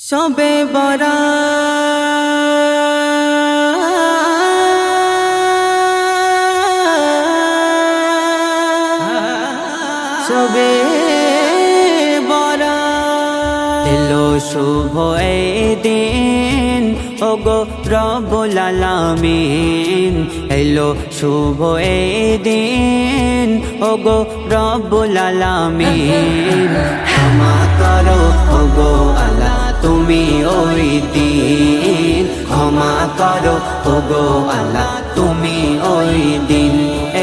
সবে বরা সবে বরা এলো শুভ দিন ওগো রব্বুল আলামিন এলো শুভ দিন ওগো রব্বুল আলামিন ক্ষমা করো ওগো তুমি ওই দিন ক্ষমা করো, ওগো আল্লাহ। তুমি ওই দিন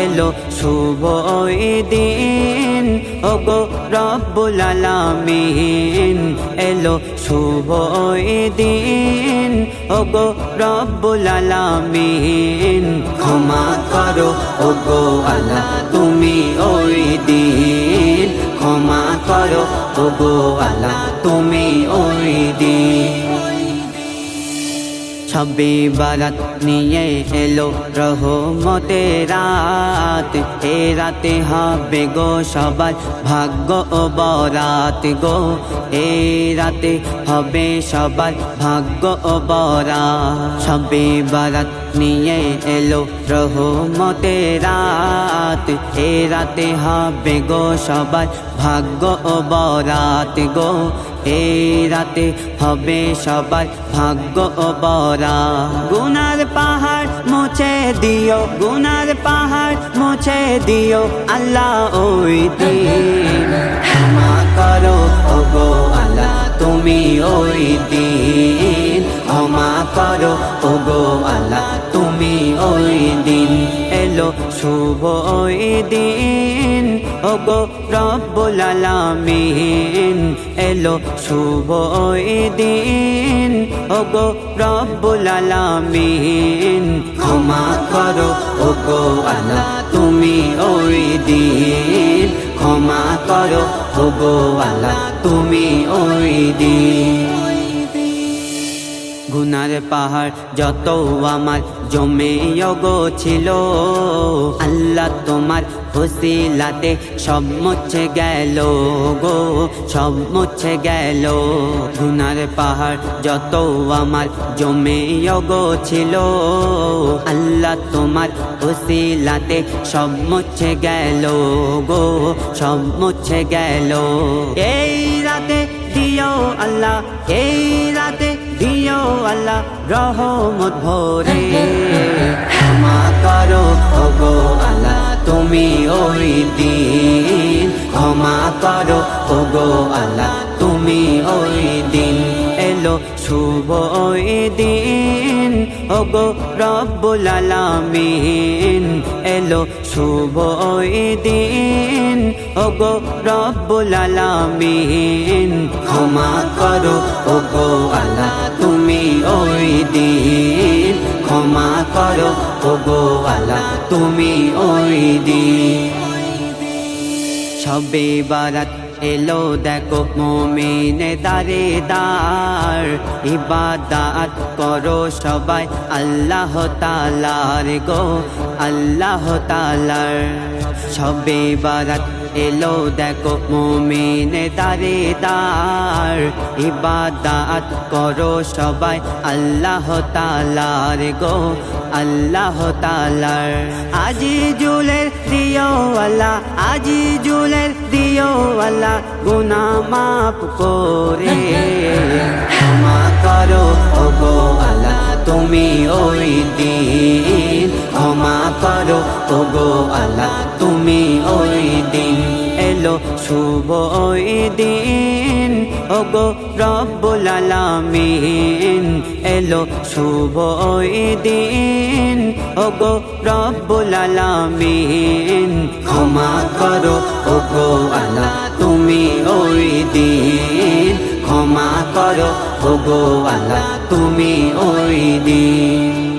এলো, শুভ ওই দিন। ওগো রব্বুল আলামিন এলো, শুভ ওই দিন। ওগো রব্বুল আলামিন ক্ষমা করো, ওগো আল্লাহ। তুমি ওই দিন ক্ষমা করো ওগো আল্লাহ তুমি ওই দিন ছবি বারাত নিয়ে এলো রহমতে রাত। এ রাতে হবে গো সবার ভাগ্য ও বরাত গো। এ রাতে হবে সবার ভাগ্য ও বরাত। ছবি বারাত নিয়ে এলো রহমতে রাত। এ রাতে হবে গো সবার ভাগ্য ও বরাত গো। এই রাতে হবে সবার ভাগ্য বরা। গুনার পাহাড় মুছে দিও, গুনার পাহাড় মুছে দিও, আল্লাহ ওই দিন। ক্ষমা করো ও শুভ ওই দিন। ও গো রব্বুল আলামিন, এলো শুভ ওই দিন। ও গো রব্বুল আলামিন, ক্ষমা করো ও গো আল্লাহ, তুমি ওই দিন। ক্ষমা করো ও গো আল্লাহ, তুমি ওই দিন। গুনার পাহাড় যত আমার জমে ছিল। আল্লাহ তোমার হসিলাতে সব মুছে গেল গো, সব মুছে গেল। গুনার পাহাড় যত আমার জমে ছিল। আল্লাহ তোমার হসিলাতে সব মুছে গেল গো, সব মুছে গেল। এই রাতে দিও আল্লাহ, এই রাতে দিও আল্লাহ রহমত ভরে। ক্ষমা করো, ওগো আল্লাহ, তুমি ওই দিন। ক্ষমা করো, ওগো আল্লাহ, তুমি ওই দিন। শুভ দিন। ওগো রব্বুল আলামিন, এলো শুভ দিন। ওগো রব্বুল আলামিন, ক্ষমা করো ওগো আল্লাহ, তুমি ওই দিন। ক্ষমা করো ওগো আল্লাহ, তুমি ওই দিন। সবে বারাত এলো দেখো মমিনে দারে দার। ইবাদাত করো সবাই, আল্লাহ তালার গো, আল্লাহ তালার সবে বারাত এলো, দেখো মমিনে দারে দার। ইবাদাত করো সবাই, আল্লাহ তালার গো, আল্লাহ তালার আজি জুলের আল্লাহ আজি জুলের দিও আল্লাহ গুনা মাপ করে ক্ষমা করো ও গো আল্লাহ তুমি ওই দিন ক্ষমা করো ও গো আল্লাহ তুমি ওই দিন এলো শুভ ওই দিন ও গো রব্বুল আলামিন এলো শুভ ওই দিন ও গো রব্বুল আলামিন, ক্ষমা করো ওগো আল্লাহ, তুমি ওই দিন, ক্ষমা করো ওগো আল্লাহ, তুমি ওই দিন।